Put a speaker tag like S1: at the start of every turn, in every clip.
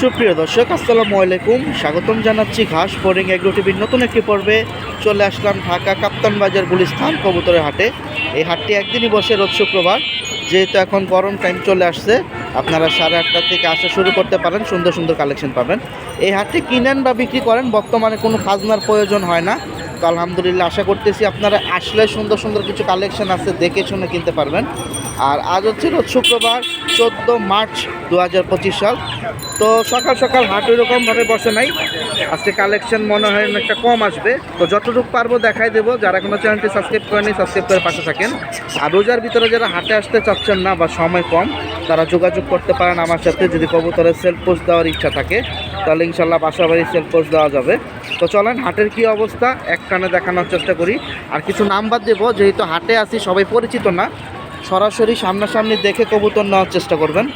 S1: সুপ্রিয় দর্শক, আসসালামু আলাইকুম। স্বাগতম জানাচ্ছি ঘাস বোরিং এগ্রো টিভির নতুন একটি পর্বে। চলে আসলাম ঢাকা কাপ্তান বাজার গুলিস্থান কবুতরের হাটে। এই হাটটি একদিনই বসে রোজ শুক্রবার। যেহেতু এখন গরম টাইম চলে আসছে, আপনারা সাড়ে আটটা থেকে আসা শুরু করতে পারেন, সুন্দর সুন্দর কালেকশন পাবেন। এই হাটটি কিনেন বা বিক্রি করেন, বর্তমানে কোনো খাজনার প্রয়োজন হয় না। তো আলহামদুলিল্লাহ আশা করতেছি আপনারা আসলে সুন্দর সুন্দর কিছু কালেকশন আছে দেখে শুনে কিনতে পারবেন। আর আজ হচ্ছে রোজ শুক্রবার চোদ্দ মার্চ দু হাজার পঁচিশ সাল। তো সকাল সকাল হাট ওইরকমভাবে বসে নাই। আজকে কালেকশন মনে হয় একটা কম আসবে। তো যতটুকু পারব দেখাই দেবো। যারা কোনো চ্যানেলটি সাবস্ক্রাইব করেনি সাবস্ক্রাইব করে পাশে থাকেন। আর রোজার ভিতরে যারা হাটে আসতে চাচ্ছেন না বা সময় কম, তারা যোগাযোগ করতে পারেন আমার সাথে। যদি কবুতরের সেল পোস্ট দেওয়ার ইচ্ছা থাকে, তাহলে ইনশাল্লাহ বাসাবাড়ি সেল পোস্ট দেওয়া যাবে। তো চলেন, হাটের কি অবস্থা? এক কানে দেখানোর চেষ্টা করি। আর কিছু নাম্বার দেবো, যেহেতু হাটে আসি, সবাই পরিচিত না। সরাসরি সামনাসামনি দেখে কবুতর নেওয়ার চেষ্টা করবেন।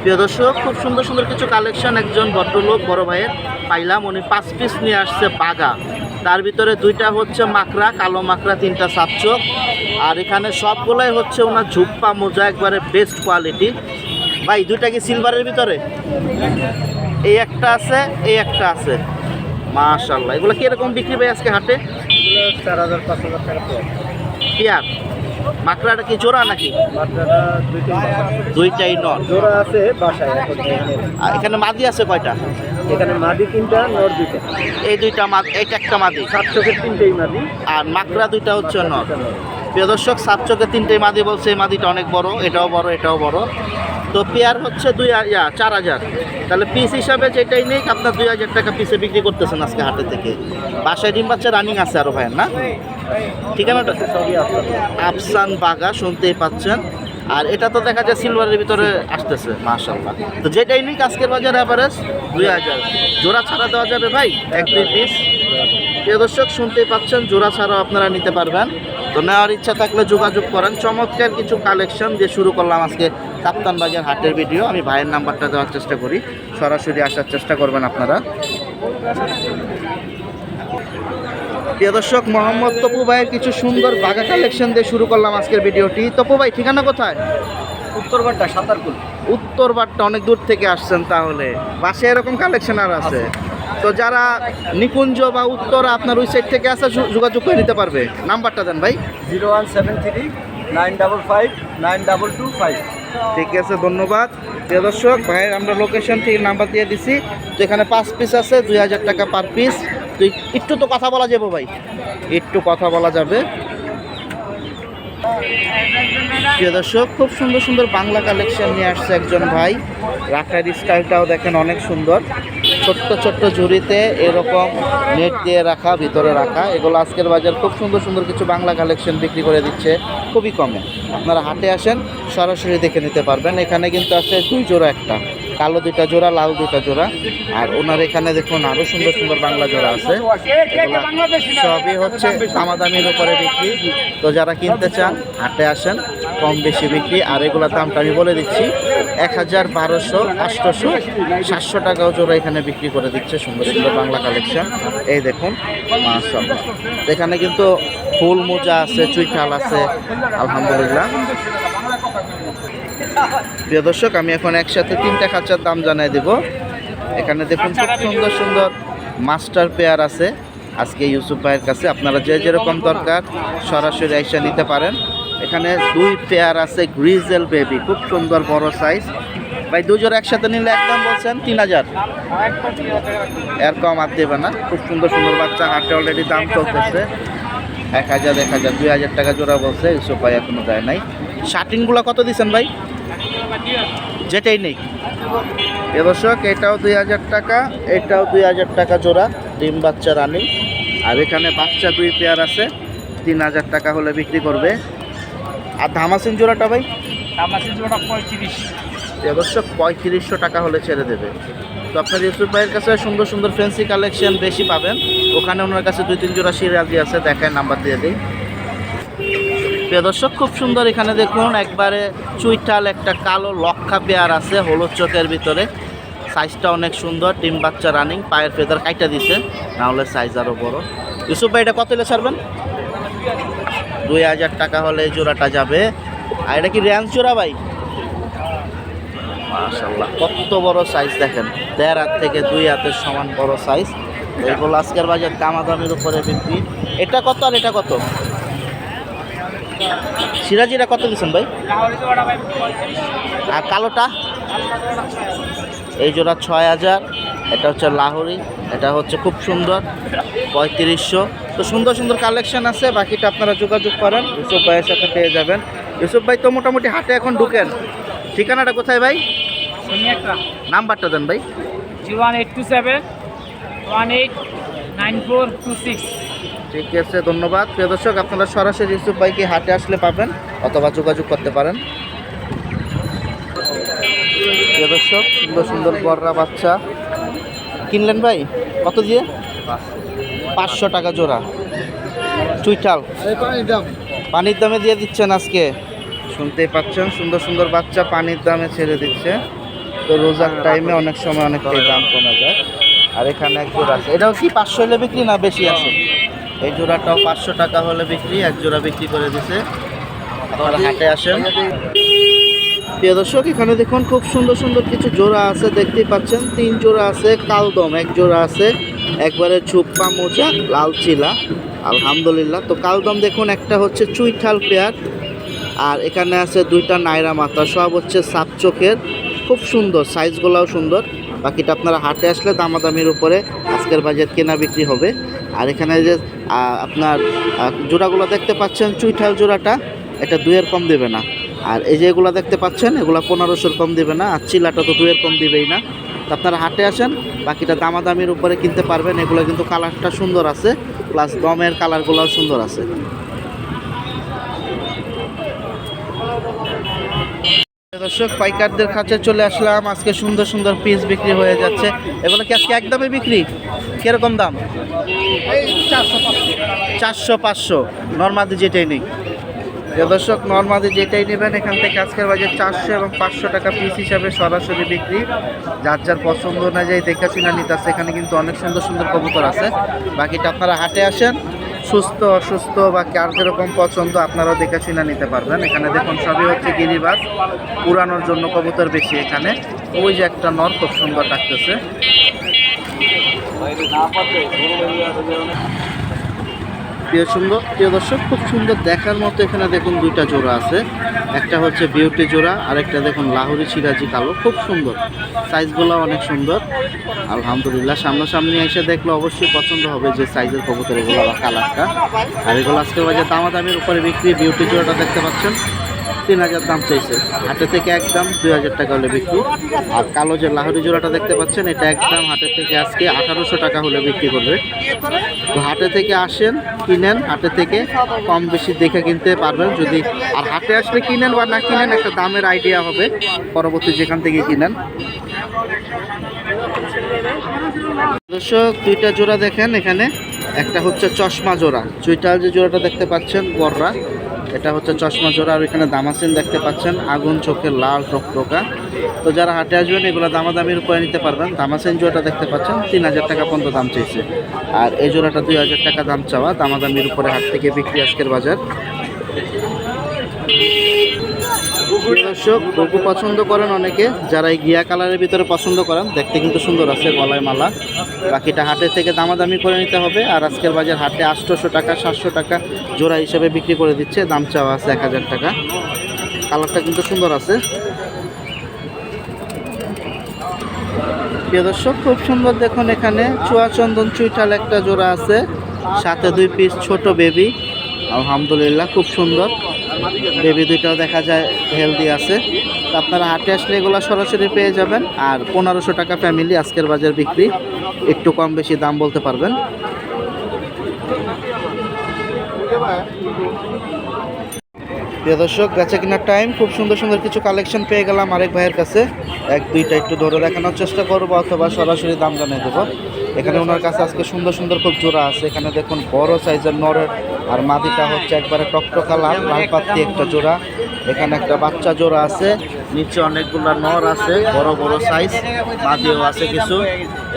S1: প্রিয় দর্শক, খুব সুন্দর সুন্দর কিছু কালেকশন একজন ভদ্রলোক, বড় ভাইয়ের পাইলাম। উনি পাঁচ পিস নিয়ে আসছে বাগা। তার ভিতরে দুইটা হচ্ছে মাকড়া, কালো মাকড়া, তিনটা সাপচোক আর এখানে সবগুলাই হচ্ছে ওনার ঝুপ্পা মোজা, একবারে বেস্ট কোয়ালিটি ভাই, দুইটা কি সিলভারের ভিতরে? এই একটা আছে, এই একটা আছে। মাশাল্লাহ এগুলো কীরকম বিক্রি ভাই আজকে হাটে?
S2: চার হাজার, পাঁচ হাজার টাকা
S1: পেয়ার মাকড়াটা কি জোড়া নাকি। দুইটাই নর
S2: জোড়া আছে বাসায় এখানে।
S1: আর এখানে মাদি আছে কয়টা?
S2: এখানে মাদি তিনটা নর দুইটা।
S1: এই দুইটা মাদ এক একটা মাদি?
S2: সাত চোখের তিনটেই মাদি।
S1: আর মাকড়া দুইটা হচ্ছে নর প্রিয় দর্শক সাত চোখে তিনটেই মাদি বলছে এই মাদিটা অনেক বড় এটাও বড় এটাও বড়। তো পেয়ার হচ্ছে দুই ইয়া, চার হাজার। তাহলে পিস হিসাবে যেটাই নেই, আপনার দুই হাজার টাকা পিসে বিক্রি করতেছেন আজকে হাটে থেকে। বাসায় ডিম বাচ্চা রানিং আছে আরও ভাইয়ের, না? ঠিকানাটা আফসান বাগা, শুনতেই পাচ্ছেন। আর এটা তো দেখা যায় সিলভারের ভিতরে আসতেছে মাশাল্লাহ তো যেটাই নিক, আজকের বাজার অ্যাভারেজ দুই হাজার। জোড়া ছাড়া দেওয়া যাবে ভাই, এক দুই পিস প্রিয় দর্শক, শুনতেই পাচ্ছেন, জোড়া ছাড়াও আপনারা নিতে পারবেন। তো নেওয়ার ইচ্ছা থাকলে যোগাযোগ করেন। চমৎকার কিছু কালেকশন দিয়ে শুরু করলাম আজকে কাপ্তান বাজার হাটের ভিডিও আমি ভাইয়ের নাম্বারটা দেওয়ার চেষ্টা করি। সরাসরি আসার চেষ্টা করবেন আপনারা। প্রিয় দর্শক মোহাম্মদ তপু ভাইয়ের কিছু সুন্দর বাগা কালেকশন দিয়ে শুরু করলাম আজকের ভিডিওটি তপু ভাই ঠিকানা কোথায়?
S2: উত্তরবাড্ডা সাঁতারকুল।
S1: উত্তর বাট্টা অনেক দূর থেকে আসছেন তাহলে। পাশে এরকম কালেকশন আর আছে। তো যারা নিকুঞ্জ বা উত্তর আপনার ওই সাইড থেকে আসা যোগাযোগ করে নিতে পারবে। নাম্বারটা দেন ভাই।
S2: Zero one seven three nine double five nine double two five.
S1: ঠিক আছে ধন্যবাদ। প্রিয় দর্শক ভাইয়ের আমরা লোকেশন ঠিক নাম্বার দিয়ে দিছি। তো এখানে পাঁচ পিস আছে দুই হাজার টাকা পার পিস তো একটু তো কথা বলা যাবে ভাই। একটু কথা বলা যাবে। প্রিয় দর্শক, খুব সুন্দর সুন্দর বাংলা কালেকশন নিয়ে আসছে একজন ভাই। রাখার স্টাইলটাও দেখেন অনেক সুন্দর। ছোট্ট ছোট্ট ঝুড়িতে এরকম নেট দিয়ে রাখা, ভিতরে রাখা। এগুলো আজকের বাজার খুব সুন্দর সুন্দর কিছু বাংলা কালেকশন বিক্রি করে দিচ্ছে, খুবই কমে। আপনারা হাটে আসেন, সরাসরি দেখে নিতে পারবেন। এখানে কিন্তু আছে দুই জোড়া একটা। কালো দুইটা জোড়া, লাল দুইটা জোড়া। আর ওনার এখানে দেখুন আরও সুন্দর সুন্দর বাংলা জোড়া আছে। সবই হচ্ছে দামা দামাদামির উপরে বিক্রি। তো যারা কিনতে চান, হাটে আসেন, কম বেশি বিক্রি। আর এগুলোর দামটা আমি বলে দিচ্ছি, এক হাজার বারোশো, আটশোশো, সাতশো টাকাও জোড়া এখানে বিক্রি করে দিচ্ছে সুন্দর সুন্দর বাংলা কালেকশন। এই দেখুন এখানে কিন্তু ফুল মোজা আছে, চুইঠাল আছে, আলহামদুলিল্লাহ। প্রিয় দর্শক, আমি এখন একসাথে তিনটা খাঁচার দাম জানাই দেব। এখানে দেখুন খুব সুন্দর সুন্দর মাস্টার পেয়ার আছে। আজকে ইউসুফ ভাইয়ের কাছে আপনারা যে যেরকম দরকার সরাসরি এসে নিতে পারেন। এখানে দুই পেয়ার আছে গ্রিজেল বেবি, খুব সুন্দর বড় সাইজ। ভাই দুজোর একসাথে নিলে একদম বলছেন তিন হাজার। এর কম আর দেবে না, খুব সুন্দর সুন্দর বাচ্চা, হাটে অলরেডি দাম চলতেছে। এক হাজার এক হাজার, দুই হাজার টাকা জোড়া বলছে, ইউসুফ ভাই এখনও দেয় নাই। শার্টিংগুলো কত দিচ্ছেন ভাই? যেটাই নেই। এ দর্শক এটাও দুই হাজার টাকা এটাও দুই হাজার টাকা জোড়া ডিম বাচ্চা রানি। আর এখানে বাচ্চা দুই পেয়ার আছে তিন হাজার টাকা হলে বিক্রি করবে। আর ধামাসিন জোড়াটা ভাই?
S2: ধামাসিন জোড়া পঁয়ত্রিশ।
S1: এ দর্শক পঁয়ত্রিশশো টাকা হলে ছেড়ে দেবে। তো আপনার ইউসুফ ভাইয়ের কাছে সুন্দর সুন্দর ফ্যান্সি কালেকশন বেশি পাবেন। ওখানে ওনার কাছে দুই তিন জোড়া সিরাজি আছে দেখায় নাম্বার দিয়ে দিই। প্রিয় দর্শক, খুব সুন্দর এখানে দেখুন, একবারে চুইটাল একটা কালো লক্ষা পেয়ার আছে, হলুদ চোখের ভিতরে। সাইজটা অনেক সুন্দর ডিম বাচ্চা রানিং পায়ের ফেদার কাইটা দিছে নাহলে সাইজ আরও বড়। ইউসুফ ভাই, এটা কত হলে ছাড়বেন? দুই হাজার টাকা হলে এই জোড়াটা যাবে। আর এটা কি র্যান্স জোড়া ভাই? মাশাল্লাহ কত বড় সাইজ দেখেন। দেড় হাত থেকে দুই হাতের সমান বড় সাইজ এগুলো আজকের বাজার দামাদামির উপরে বিক্রি। এটা কত আর এটা কত? সিরাজিরা কত দিচ্ছেন ভাই? আর কালোটা? এই জোড়া ছয় হাজার। এটা হচ্ছে লাহোরি। এটা হচ্ছে খুব সুন্দর। পঁয়ত্রিশশো। তো সুন্দর সুন্দর কালেকশন আছে। বাকিটা আপনারা যোগাযোগ করেন। ইউসুফ ভাইয়ের সাথে পেয়ে যাবেন। ইউসুফ ভাই তো মোটামুটি হাটে এখন ঢুকেন। ঠিকানাটা কোথায় ভাই? নাম্বারটা দেন ভাই।
S3: Zero one eight two seven one eight nine four two six.
S1: ঠিক আছে, ধন্যবাদ। প্রিয় দর্শক, আপনারা সরাসরি ইউসুফ ভাইকে হাটে আসলে পাবেন অথবা যোগাযোগ করতে পারেন। প্রিয় দর্শক, সুন্দর সুন্দর বড়রা বাচ্চা। কিনলেন ভাই? কত দিয়ে? পাঁচশো টাকা জোড়া। চুইটাল পানির দামে দিয়ে দিচ্ছেন আজকে। শুনতেই পাচ্ছেন, সুন্দর সুন্দর বাচ্চা পানির দামে ছেড়ে দিচ্ছে। তো রোজার টাইমে অনেক সময় অনেকটাই দাম কমে যায়। আর এখানে এক জোড়া আছে। এটাও কি পাঁচশো হলে বিক্রি না বেশি আছে? এই জোড়াটাও পাঁচশো টাকা হলে বিক্রি এক জোড়া বিক্রি করে দিছে। আপনারা হাটে আসেন। প্রিয় দর্শক এখানে দেখুন খুব সুন্দর সুন্দর কিছু জোড়া আছে দেখতেই পাচ্ছেন। তিন জোড়া আছে কালদম এক জোড়া আছে। একবারে চুপ্পা মোজা লাল চিলা। আলহামদুলিল্লাহ। তো কালদম দেখুন একটা হচ্ছে চুইঠাল পেয়ার আর এখানে আছে দুইটা নাইরা মাথা সব হচ্ছে সাপ চোখের। খুব সুন্দর সাইজগুলোও সুন্দর। বাকিটা আপনারা হাটে আসলে দামাদামির উপরে আজকের বাজার কেনা বিক্রি হবে। আর এখানে যে আপনার জোড়াগুলো দেখতে পাচ্ছেন, চুইঠাল জোড়াটা, এটা দুয়ের কম দেবে না। আর এই যে এগুলো দেখতে পাচ্ছেন, এগুলো পনেরোশোর কম দেবে না, আর চিলাটা তো দুয়ের কম দেবেই না। তো আপনারা হাটে আসেন, বাকিটা দামাদামির উপরে কিনতে পারবেন, এগুলো কিন্তু কালারটা সুন্দর আছে, প্লাস দমের কালারগুলোও সুন্দর আছে। দর্শক পাইকারদের কাছে চলে আসলাম। আজকে সুন্দর সুন্দর পিস বিক্রি হয়ে যাচ্ছে। এগুলো কি আজকে একদমই বিক্রি? কীরকম দাম? চারশো পাঁচশো। নর্মাদি যেটাই নেই। দর্শক নর্মাদি যেটাই নেবেন এখান থেকে আজকের বাজার চারশো এবং পাঁচশো টাকা পিস হিসাবে সরাসরি বিক্রি। যার যার পছন্দ অনুযায়ী দেখা শুনে নিতে আছে। এখানে কিন্তু অনেক সুন্দর সুন্দর কবুতর আছে। বাকিটা আপনারা হাটে আসেন। সুস্থ, অসুস্থ বা কার যেরকম পছন্দ আপনারাও দেখে শুনে নিতে পারবেন। এখানে দেখুন সবই হচ্ছে গিরিবাস। পুরানোর জন্য কবুতর বেশি এখানে। ওই যে একটা নর, খুব সুন্দর ডাকতেছে। প্রিয় সুন্দর প্রিয় দর্শক, খুব সুন্দর দেখার মতো এখানে দেখুন দুইটা জোড়া আছে। একটা হচ্ছে বিউটি জোড়া আর একটা দেখুন লাহোরি সিরাজি কালো, খুব সুন্দর। সাইজগুলো অনেক সুন্দর। আলহামদুলিল্লাহ, সামনাসামনি এসে দেখলে অবশ্যই পছন্দ হবে যে সাইজের কবুতর এগুলো বা কালারটা। আর এগুলো আজকে বাজার দামাদামির উপরে বিক্রি বিউটি জোড়াটা দেখতে পাচ্ছেন। তিন হাজার দাম চাইছে। হাটে থেকে একদম দুই হাজার টাকা হলে বিক্রি। আর কালো যে লাহরি জোড়াটা দেখতে পাচ্ছেন, এটা একদম হাটে থেকে আজকে আঠারোশো টাকা হলে বিক্রি করবে। তো হাটে থেকে আসেন, কিনেন, হাটে থেকে কম বেশি দেখে কিনতে পারবেন। যদি আর হাটে আসলে কিনেন বা না কিনেন, একটা দামের আইডিয়া হবে। পরবর্তী যেখান থেকে কিনেন। দর্শক, দুইটা জোড়া দেখেন এখানে। একটা হচ্ছে চশমা জোড়া। চুইটাল যে জোড়াটা দেখতে পাচ্ছেন বড়রা এটা হচ্ছে চশমা জোড়া, আর এখানে দামাসিন দেখতে পাচ্ছেন। আগুন, চোখের লাল টকটকা তো যারা হাটে আসবেন, এগুলো দামাদামির উপরে নিতে পারবেন। দামাসিন জোড়াটা দেখতে পাচ্ছেন, তিন হাজার টাকা পর্যন্ত দাম চেয়েছে আর এই জোড়াটা দুই হাজার টাকা দাম চাওয়া, দামাদামির উপরে হাট থেকে বিক্রি আজকের বাজার। দর্শক গরু পছন্দ করেন অনেকে। যারা এই গিয়া কালারের ভিতরে পছন্দ করেন, দেখতে কিন্তু সুন্দর আছে গলায় মালা। বাকিটা হাটে থেকে দামাদামি করে নিতে হবে। আর আজকের বাজার হাটে আটশোশো টাকা, সাতশো টাকা জোড়া হিসেবে বিক্রি করে দিচ্ছে। দাম চাওয়া আছে এক হাজার টাকা। কালারটা কিন্তু সুন্দর আছে। প্রিয় দর্শক, খুব সুন্দর দেখুন এখানে চুয়া চন্দন চুইঠাল একটা জোড়া আছে। সাথে দুই পিস ছোট বেবি আলহামদুলিল্লাহ, খুব সুন্দর। বেবি দুইটাও দেখা যায় হেলদি আছে। আপনারা হাটে আসলে এগুলো সরাসরি পেয়ে যাবেন। আর পনেরোশো টাকা ফ্যামিলি আজকের বাজার বিক্রি। একটু কম বেশি দাম বলতে পারবেন। দর্শক, বেচা কেনার টাইম খুব সুন্দর সুন্দর কিছু কালেকশন পেয়ে গেলাম আরেক ভাইয়ের কাছে। এক, দুইটা একটু ধরে দেখানোর চেষ্টা করব অথবা সরাসরি দাম জানিয়ে দেবো। এখানে ওনার কাছে আজকে সুন্দর সুন্দর খুব জোড়া আছে। এখানে দেখুন বড় সাইজের নরের আর মাদিটা হচ্ছে একবারে টকটকা লাল লাল পাত্তি একটা জোড়া। এখানে একটা বাচ্চা জোড়া আছে। নিচে অনেকগুলো নর আছে, বড় বড় সাইজ মাদিও আছে কিছু।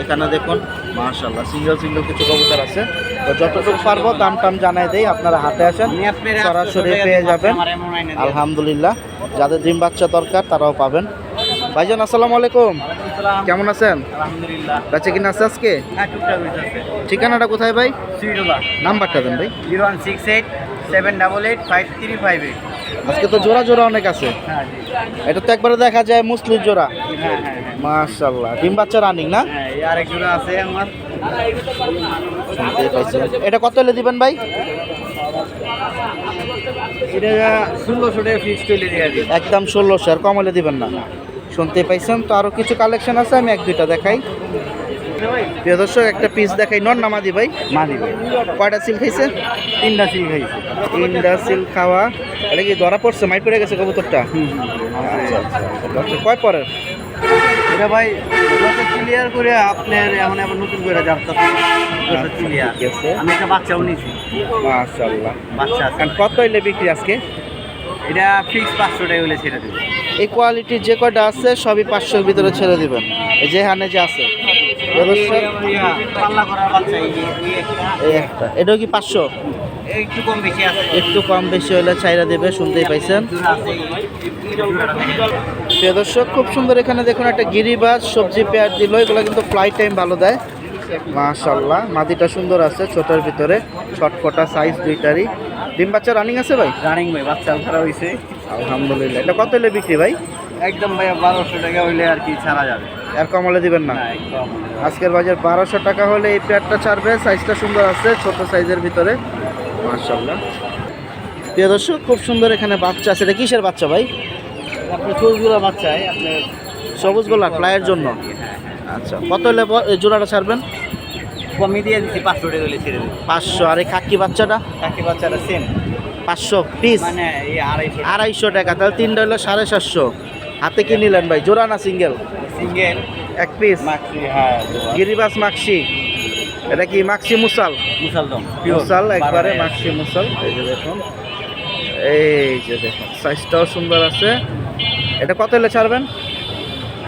S1: এখানে দেখুন মার্শাল্লাহ সিঙ্গেল সিঙ্গেল কিছু কবুতর আছে। তো যতটুকু পারব দাম টাম জানাই দেই, আপনারা হাটে আসেন, সরাসরি পেয়ে যাবেন। আলহামদুলিল্লাহ, যাদের ডিম বাচ্চা দরকার তারাও পাবেন। ভাইজান, আসসালামু আলাইকুম। কেমন আছেন?
S2: আলহামদুলিল্লাহ।
S1: বেঁচে কিনা আছে আজকে?
S2: হ্যাঁ
S1: ঠিকানাটা কোথায় ভাই? নাম্বারটা দেন ভাই।
S2: Zero one six eight seven double eight five three five eight.
S1: আজকে তো জোড়া জোড়া অনেক আছে।
S2: হ্যাঁ
S1: এটা তো একবারে দেখা যায় মুসলিম জোড়া।
S2: হ্যাঁ
S1: মাশাল্লাহ ডিম বাচ্চা রানিং না?
S2: আরেক জোড়া আছে আমার।
S1: এটা কত হলে দিবেন ভাই?
S2: এটা ষোলোশো টাকা ফিক্স চলে দিয়ে
S1: একদম ষোলোশো আর কম হলে দিবেন না। শুনতে পাইছেন। তো আরও কিছু কালেকশন আছে আমি এক দুইটা দেখাই। প্রিয় দর্শক একটা পিস দেখাই। নন নামাদি ভাই?
S2: মা দিবে
S1: কয়টা সিল খাইছে
S2: তিনটা সিল খাইছে
S1: তিনটা সিল খাওয়া। এটা কি ধরা পড়ছে? মাইট পড়ে গেছে কবুতরটা? আচ্ছা আচ্ছা আচ্ছা কয় পরের?
S2: এটা ভাই ক্লিয়ার করে আপনার এখন আবার নতুন করে যাত্রা
S1: ঠিক
S2: আমি একটা বাচ্চাও নিয়েছি।
S1: মাশাল্লাহ
S2: বাচ্চা
S1: কত হইলে বিক্রি আজকে?
S2: এটা ফিক্স পাঁচশো টাকা হলে ছেড়ে দেবে।
S1: এই কোয়ালিটির যে কয়টা আছে, সবই পাঁচশোর ভিতরে ছেড়ে দিবেন। যে হানে যে আছে। এটাও কি পাঁচশো?
S2: একটু কম বেশি
S1: হলে চাইরা দেবে, শুনতেই পাইছেন। দর্শক, খুব সুন্দর এখানে দেখুন একটা গিরিবাজ, সবজি পেয়ার দিল। এগুলো কিন্তু ফ্লাই টাইম ভালো দেয়। মাশাল্লাহ মাটিটা সুন্দর আছে ছোটোর ভিতরে। ছটফটা সাইজ দুইটারই। ডিম বাচ্চা রানিং আছে ভাই?
S2: রানিং ভাই, বাচ্চা ধরা হয়েছে
S1: আলহামদুলিল্লাহ। এটা কত হলে বিক্রি ভাই?
S2: একদম ভাই বারোশো টাকা হইলে আর কি ছাড়া যাবে।
S1: আর কম হলে দিবেন না? আজকের বাজার বারোশো টাকা হলে এই পেয়ারটা ছাড়বে সাইজটা সুন্দর আছে ছোট সাইজের ভিতরে। মাশাল্লাহ প্রিয় দর্শক খুব সুন্দর এখানে বাচ্চা আছে। এটা কিসের বাচ্চা ভাই?
S2: আপনার চোরগুলো বাচ্চায় আপনার
S1: সবুজ গোলা ফ্লাইয়ের জন্য? আচ্ছা কত হলে জোড়াটা ছাড়বেন?
S2: কমই দিয়ে দিচ্ছি পাঁচশো টাকা হলে ছেড়ে দেবে।
S1: পাঁচশো। আর এই খাকি বাচ্চাটা?
S2: কাকি বাচ্চাটা সেম
S1: পাঁচশো পিস
S2: মানে আড়াইশো
S1: টাকা। তাহলে তিনটা হলো সাড়ে সাতশো। হাতে কি নিলেন ভাই? জোড়া না সিঙ্গেল?
S2: সিঙ্গেল।
S1: এক পিস
S2: হ্যাঁ
S1: গিরিবাস মাক্সি। এটা কি মাক্সি মুসাল? মুসাল একবারে মাক্সি মুসাল। এই যে দেখুন। এই যে দেখুন সাইজটাও সুন্দর আছে। এটা কত হলে ছাড়বেন?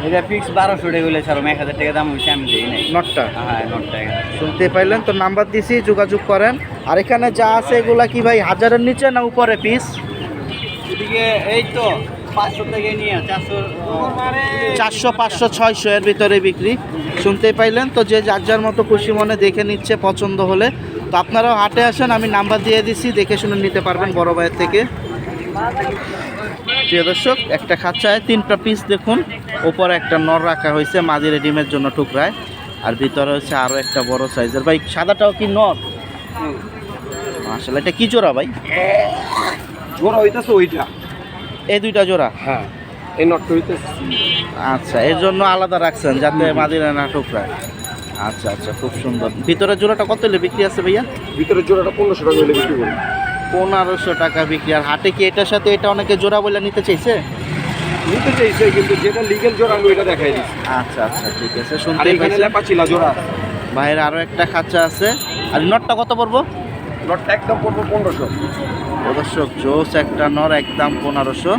S2: এটা ফিক্স বারোশো টাকা হলে ছাড়ো এক হাজার টাকা দাম হয়েছে আমি দিই নাই।
S1: নটটা?
S2: হ্যাঁ নট টাকা
S1: শুনতে পাইলেন তো নাম্বার দিছি যোগাযোগ করেন। আর এখানে যা আছে এগুলা কি ভাই হাজারের নিচে না উপরে পিস
S2: এদিকে এই তো পাঁচশো থেকে নিয়ে চারশো
S1: চারশো পাঁচশো ছয়শো এর ভিতরে বিক্রি। শুনতে পাইলেন তো যে যার যার মতো খুশি মনে দেখে নিচ্ছে পছন্দ হলে। তো আপনারাও হাটে আসেন আমি নাম্বার দিয়ে দিছি দেখে শুনে নিতে পারবেন বড় ভাইয়ের থেকে। প্রিয় দর্শক একটা খাঁচায় তিনটা পিস দেখুন। ওপরে একটা নর রাখা হয়েছে মাদির ডিমের জন্য টুকরায়। আর ভিতরে হচ্ছে আরও একটা বড় সাইজের। ভাই সাদাটাও কি নর? আসলে এটা কি জোড়া ভাই?
S2: জোড়া হইতেছে ওইটা।
S1: এই দুইটা জোড়া?
S2: হ্যাঁ এই নটটা হইতেছে।
S1: আচ্ছা এর জন্য আলাদা রাখছেন যাতে মাদিরা না টুকরায়। আচ্ছা আচ্ছা খুব সুন্দর। ভিতরের জোড়াটা কত হলে বিক্রি আছে ভাইয়া?
S2: ভিতরে জোড়াটা পনেরোশো টাকা হলে বিক্রি করি।
S1: পনেরোশো টাকা বিক্রি। আর হাটে কি এটার সাথে এটা অনেকে জোড়া বলে নিতে চাইছে?
S2: নিতে চাইছে কিন্তু যেটা লিগেল জোড়া আমি ওইটা দেখাই দিচ্ছি।
S1: আচ্ছা আচ্ছা ঠিক আছে শুনতে
S2: এখানে লেপা ছিল জোড়া।
S1: ভাইয়ের আরও একটা খাঁচা আছে। আর নটটা কত পড়ব?
S2: নটটা একদম পড়ব পনেরোশো।
S1: দর্শক জোস একটা নর একদম পনেরোশো।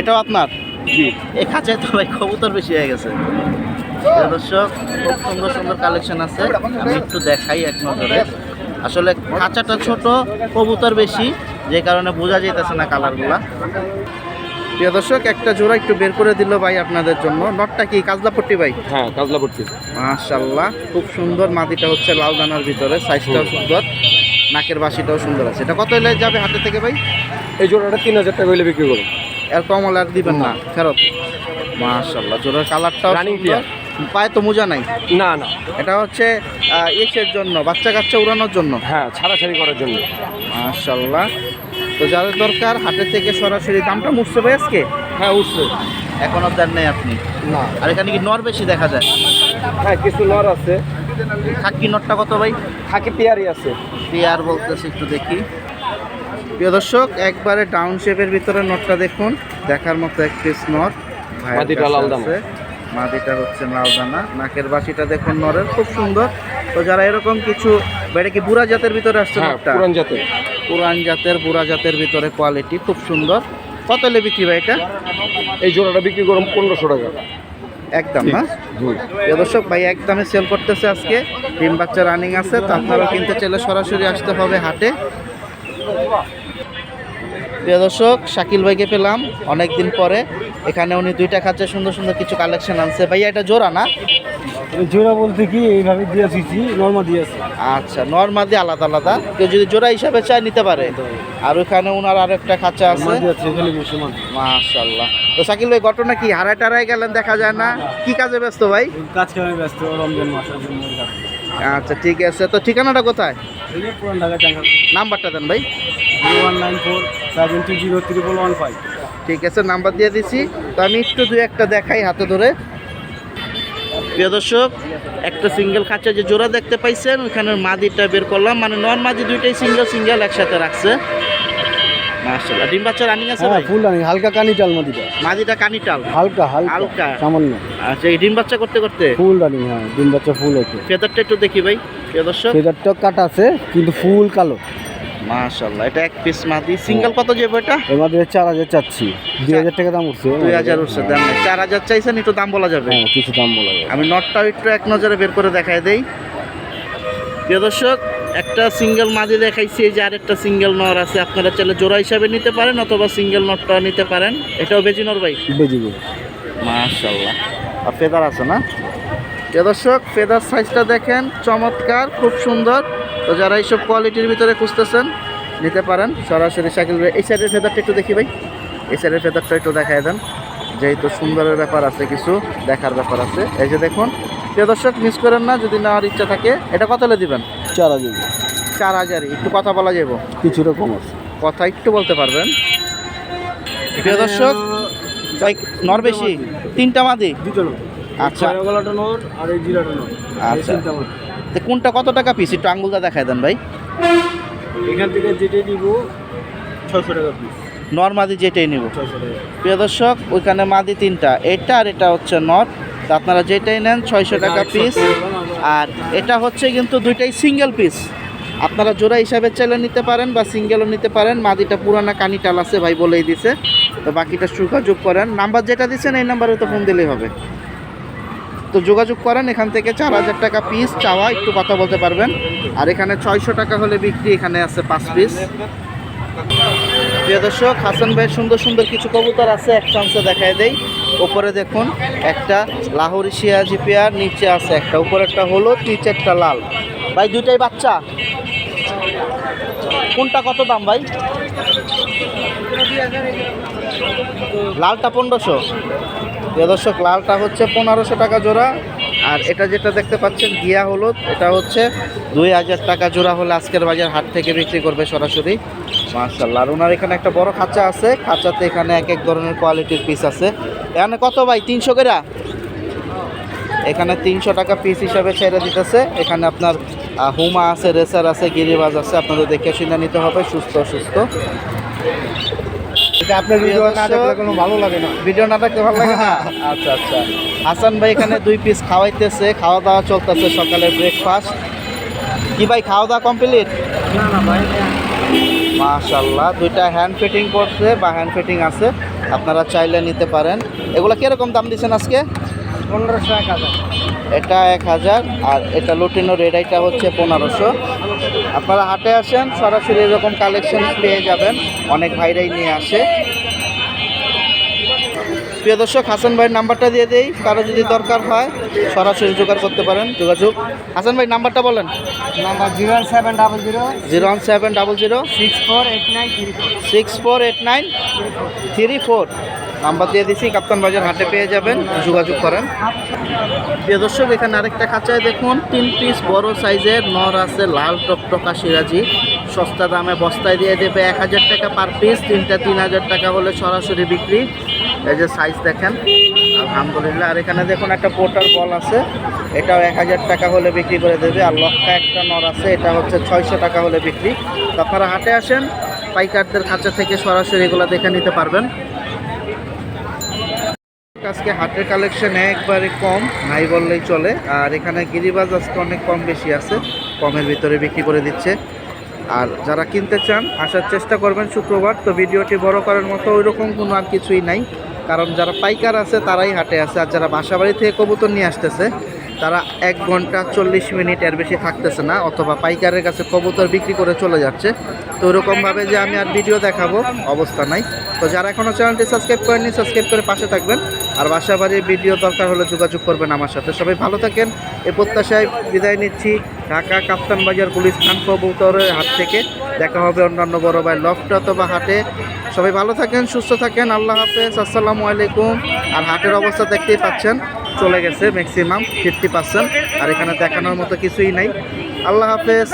S1: এটাও আপনার?
S2: জি।
S1: এই খাঁচায় তো ভাই কবুতর বেশি হয়ে গেছে। দর্শক খুব সুন্দর সুন্দর কালেকশন আছে। আমি একটু দেখাই এক নজরে। আসলে খাঁচাটা ছোট কবুতর বেশি যে কারণে বোঝা যেতেছে না কালারগুলা। প্রিয় দর্শক একটা জোড়া একটু বের করে দিল ভাই আপনাদের জন্য। নটটা কি কাজলাপট্টি ভাই?
S2: হ্যাঁ কাজলা পড়ছি
S1: মাশাল্লাহ খুব সুন্দর। মাটিটা হচ্ছে লাল দানার ভিতরে সাইজটাও সুন্দর। নাকের বাসিটাও সুন্দর আছে। এটা কত এলে যাবে হাতে থেকে ভাই?
S2: এই জোড়াটা তিন হাজার টাকা হলে বিক্রি করুন।
S1: এর কম হলে আর দিবেন না ফেরত। মাশাল্লাহ জোড়ার কালারটাও
S2: Running
S1: সুন্দর। পায়ে তো মোজা নাই?
S2: না না।
S1: এটা হচ্ছে ইসের জন্য বাচ্চা কাচ্চা উড়ানোর জন্য?
S2: হ্যাঁ ছাড়াছাড়ি করার জন্য।
S1: মাশাল্লাহ তো যাদের দরকার হাটের থেকে সরাসরি দামটা মুছতে ভাই আজকে?
S2: হ্যাঁ উঠছে।
S1: এখন আর দেন নেই আপনি?
S2: না।
S1: আর এখানে কি নর বেশি দেখা যায়?
S2: হ্যাঁ কিছু নর আছে।
S1: খাকি নরটা কত ভাই?
S2: খাকি পেয়ারি আছে।
S1: পেয়ার বলতেছি একটু দেখি। প্রিয় দর্শক একবারে ডাউন শেপের ভিতরে নটটা দেখুন। দেখার মতো এক পিস নট
S2: লাল দানা।
S1: আছে। মাদিটা হচ্ছে লাল দানা নাকের বাসিটা দেখুন নরের খুব সুন্দর। তো যারা এরকম কিছু বেড়ে কি বুড়া জাতের ভিতরে আসছে
S2: হ্যাঁ পুরান জাতের।
S1: পুরান জাতের বুড়া জাতের ভিতরে কোয়ালিটি খুব সুন্দর। কত হলে বিক্রি ভাই এটা?
S2: এই জোড়াটা বিক্রি করুন পনেরোশো টাকা।
S1: একদম না
S2: জি
S1: দর্শক ভাই একদমে সেল করতেছে আজকে। ডিম বাচ্চা রানিং আছে তো আপনারা কিনতে চাইলে সরাসরি আসতে হবে হাটে। প্রিয় দর্শক শাকিল ভাইকে পেলাম অনেক দিন পরে। এখানে উনি দুইটা খাঁচা সুন্দর সুন্দর কিছু কালেকশন আনছে। ভাইয়া এটা জোড়া না?
S2: জোড়া বলতে কি এইভাবে দিয়ে দিয়েছি নর্মাল দিয়েছি
S1: আচ্ছা নর্মাদি আলাদা আলাদা। কেউ যদি জোড়া হিসাবে চায় নিতে পারে। আর ওখানে ওনার আর একটা খাঁচা আছে। মাশাল্লাহ তো শাকিল ভাই ঘটনা কি? হারায় টারায় গেলেন দেখা যায় না। কি কাজে ব্যস্ত ভাই?
S2: কাজ কামে ব্যস্ত রমজান মাস
S1: আচ্ছা ঠিক আছে। তো ঠিকানাটা কোথায়? নাম্বারটা দেন ভাই।
S2: One nine four seven two zero one five
S1: ঠিক আছে নাম্বার দিয়ে দিছি। তো আমি একটু দুই একটা দেখাই হাতে ধরে। প্রিয় দর্শক একটা সিঙ্গেল খাঁচা যে জোড়া দেখতে পাইছেন ওইখানে মাদিটা বের করলাম। মানে নন মাদি দুইটাই সিঙ্গেল সিঙ্গেল একসাথে রাখছে। মাশাআল্লাহ ডিম বাচ্চা রানিং আছে
S2: হ্যাঁ
S1: ভাই?
S2: ফুল রানি হালকা মাদিটা।
S1: মাদিটা কানিটাল।
S2: হালকা
S1: হালকা।
S2: হালকা। সামান্য।
S1: আচ্ছা এই ডিম বাচ্চা করতে করতে?
S2: ফুল রানি হ্যাঁ ডিম বাচ্চা ফুল আছে।
S1: ফেদারটা একটু দেখি ভাই প্রিয় দর্শক।
S2: ফেদারটা কাটা আছে কিন্তু ফুল কালো।
S1: মাশাআল্লাহ এটা এক পিস মাদি সিঙ্গেল কত যাবে এটা?
S2: এর চার হাজার চাচ্ছি। দুই হাজার টাকা দাম উঠছে
S1: দুই হাজার উঠছে দাম নাই চার হাজার চাইছেন একটু দাম বলা যাবে।
S2: হ্যাঁ কিছু দাম বলা যায়
S1: আমি নটটাও একটু এক নজরে বের করে দেখাই দেই। প্রিয় দর্শক একটা সিঙ্গেল মাঝে দেখাইছি এই যে আরেকটা সিঙ্গেল নর আছে আপনারা চাইলে জোড়া হিসাবে নিতে পারেন অথবা সিঙ্গেল নটটাও নিতে পারেন। এটাও বেজি নর ভাই
S2: বেজিবে
S1: মাশাল্লাহ আর ফেদার আছে না? প্রিয় দর্শক ফেদার সাইজটা দেখেন চমৎকার খুব সুন্দর। তো যারা এইসব কোয়ালিটির ভিতরে খুঁজতেছেন নিতে পারেন। সরাসরি সাইকেল এই সাইডের ফেদারটা একটু দেখি ভাই। এই সাইডের ফেদারটা একটু দেখাই দেন। যেহেতু সুন্দরের ব্যাপার আছে কিছু দেখার ব্যাপার আছে। এই যে দেখুন প্রিয় দর্শক মিস করেন না যদি নেওয়ার ইচ্ছা থাকে এটা কত হলে দিবেন?
S2: চার হাজার।
S1: চার হাজারই একটু কথা বলা যাব
S2: কিছুটা কম আছে।
S1: কথা একটু বলতে পারবেন? প্রিয় দর্শক ভাই নর বেশি তিনটা মাদি?
S2: দুটো
S1: আচ্ছা।
S2: আর এই জিরাটা
S1: আচ্ছা। তো কোনটা কত টাকা পিস একটু আঙ্গুলটা দেখায় দেন ভাই।
S2: এখান থেকে যেটা দিব ছশো টাকা পিস
S1: নর্মাদি যেটাই নিব। প্রিয় দর্শক ওইখানে মাদি তিনটা। এটা আর এটা হচ্ছে নট। তো আপনারা যেটাই নেন ছয়শো টাকা পিস আর এটা হচ্ছে কিন্তু দুইটাই সিঙ্গেল পিস আপনারা জোড়া হিসাবে চাইলে নিতে পারেন বা সিঙ্গেলও নিতে পারেন। মাদিটা পুরানা কানিটাল আছে ভাই বলেই দিছে। তো বাকিটা যোগাযোগ করেন। নাম্বার যেটা দিচ্ছেন এই নাম্বারে তো ফোন দিলেই হবে। তো যোগাযোগ করেন, এখান থেকে চার হাজার টাকা পিস চাওয়া, একটু কথা বলতে পারবেন। আর এখানে ছয়শো টাকা হলে বিক্রি এখানে আছে পাঁচ পিস প্রিয় দর্শক, হাসান ভাইয়ের সুন্দর সুন্দর কিছু কবুতর আছে, এক চান্সে দেখায় দেই। উপরে দেখুন, একটা লাহোরি সিয়াজি পেয়ার, নিচে আছে একটা উপরে একটা হলুদ একটা লাল। ভাই, দুইটাই বাচ্চা? কোনটা কত দাম ভাই? লালটা পনেরোশো। প্রিয় দর্শক, লালটা হচ্ছে পনেরোশো টাকা জোড়া। আর এটা যেটা দেখতে পাচ্ছেন, গিয়া হলুদ, এটা হচ্ছে দুই হাজার টাকা জোড়া হলে আজকের বাজার হাট থেকে বিক্রি করবে সরাসরি। মার্শাল্লাহ আর ওনার এখানে একটা বড় খাঁচা আছে। খাঁচাতে এখানে এক এক ধরনের কোয়ালিটির পিস আছে। এখানে কত ভাই? তিনশো করে? এখানে তিনশো টাকা পিস হিসাবে ছেড়ে দিতেছে। এখানে আপনার হুমা আছে, রেসার আছে, গিরিবাজ আছে। আপনাদের দেখে শুনে নিতে হবে। সুস্থ সুস্থ
S2: এটা আপনার
S1: ভিডিও না দেখলে
S2: কোনো ভালো লাগে না।
S1: ভিডিও না দেখতে ভালো লাগে না? আচ্ছা আচ্ছা। হাসান ভাই এখানে দুই পিস খাওয়াইতেছে খাওয়া দাওয়া চলতেছে সকালের ব্রেকফাস্ট কি ভাই খাওয়া দাওয়া কমপ্লিট
S2: না না ভাই
S1: মাশাল্লাহ দুইটা হ্যান্ড ফিটিং করছে বা হ্যান্ড ফিটিং আছে আপনারা চাইলে নিতে পারেন। এগুলো কীরকম দাম দিচ্ছেন আজকে?
S2: পনেরোশো এক হাজার।
S1: এটা এক হাজার আর এটা লুটিনো রেড আইটা হচ্ছে পনেরোশো। আপনারা হাটে আসেন সরাসরি এরকম কালেকশন পেয়ে যাবেন। অনেক ভাইরাই নিয়ে আসে। প্রিয় দর্শক হাসান ভাইয়ের নাম্বারটা দিয়ে দেই। কারও যদি দরকার হয় সরাসরি জোগাড় করতে পারেন। যোগাযোগ। হাসান ভাই নাম্বারটা বলেন।
S2: Number zero seven double zero.
S1: Zero one seven double zero.
S2: Six four eight nine three four.
S1: Six four eight nine three four. Number দিয়ে দিছি, কাপ্তান বাজার হাটে পেয়ে যাবেন, যোগাযোগ করেন। প্রিয় দর্শক, এখানে আরেকটা খাঁচায় দেখুন, তিন পিস বড় সাইজের নর আছে, লাল টকটকা সিরাজি। সস্তা দামে বস্তায় দিয়ে দেবে এক হাজার টাকা পার পিস তিনটা তিন হাজার টাকা হলে সরাসরি বিক্রি। এই যে সাইজ দেখেন, আলহামদুলিল্লাহ। আর এখানে দেখুন একটা পোটার বল আছে, এটাও এক হাজার টাকা হলে বিক্রি করে দেবে। আর লক্কা একটা নর আছে, এটা হচ্ছে ছয়শো টাকা হলে বিক্রি। আপনারা হাটে আসেন, পাইকারদের খাঁচা থেকে সরাসরি এগুলো দেখে নিতে পারবেন। আজকে হাটের কালেকশন একবারে কম, নাই বললেই চলে। আর এখানে গিরিবাজ আজকে অনেক কম বেশি আছে, কমের ভিতরে বিক্রি করে দিচ্ছে। আর যারা কিনতে চান, আসার চেষ্টা করবেন শুক্রবার, তো ভিডিওটি বড় করার মতো ওই রকম কোনো আর কিছুই নাই। কারণ যারা পাইকার আছে, তারাই হাটে আছে। আর যারা বাসাবাড়ি থেকে কবুতর নিয়ে আসতেছে তারা এক ঘণ্টা চল্লিশ মিনিট এর বেশি থাকতেছে না, অথবা পাইকারের কাছে কবুতর বিক্রি করে চলে যাচ্ছে। তো ওরকমভাবে যে আমি আর ভিডিও দেখাবো, অবস্থা নাই। তো যারা এখনও চ্যানেলটি সাবস্ক্রাইব করেননি, সাবস্ক্রাইব করে পাশে থাকবেন। আর বাসা বাড়ির ভিডিও দরকার হলে যোগাযোগ করবেন আমার সাথে। সবাই ভালো থাকেন। এ প্রত্যাশায় বিদায় নিচ্ছি। ঢাকা কাপ্তান বাজার পুলিশ খান কবুতরের হাট থেকে দেখা হবে অন্যান্য বড় ভাই লফট অথবা হাটে। সবাই ভালো থাকেন, সুস্থ থাকেন। আল্লাহ হাফেজ। আসসালামু আলাইকুম। আর হাটের অবস্থা দেখতেই পাচ্ছেন। চলে গেছে ম্যাক্সিমাম ফিফটি পার্সেন্ট আর এখানে দেখানোর মতো কিছুই নাই। আল্লাহ হাফেজ।